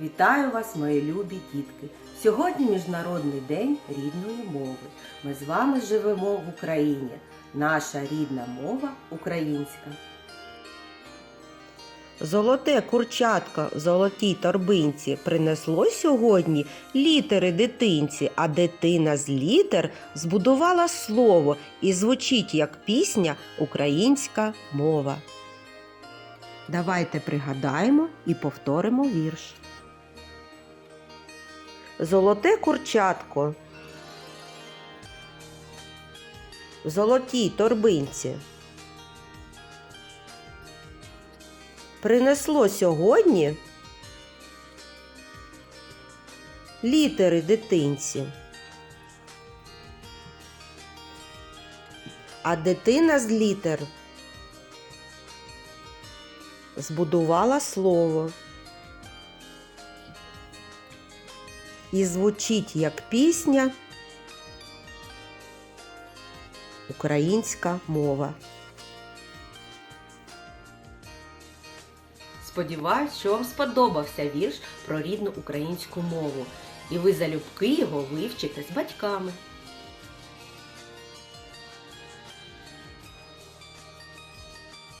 Вітаю вас, мої любі дітки! Сьогодні Міжнародний день рідної мови. Ми з вами живемо в Україні. Наша рідна мова українська. Золоте курчатко в золотій торбинці принесло сьогодні літери дитинці, а дитина з літер збудувала слово і звучить як пісня українська мова. Давайте пригадаємо і повторимо вірш. Золоте курчатко в золотій торбинці. принесло сьогодні літери дитинці. А дитина з літер збудувала слово. І звучить як пісня українська мова. Сподіваюсь, що вам сподобався вірш про рідну українську мову, і ви залюбки його вивчите з батьками.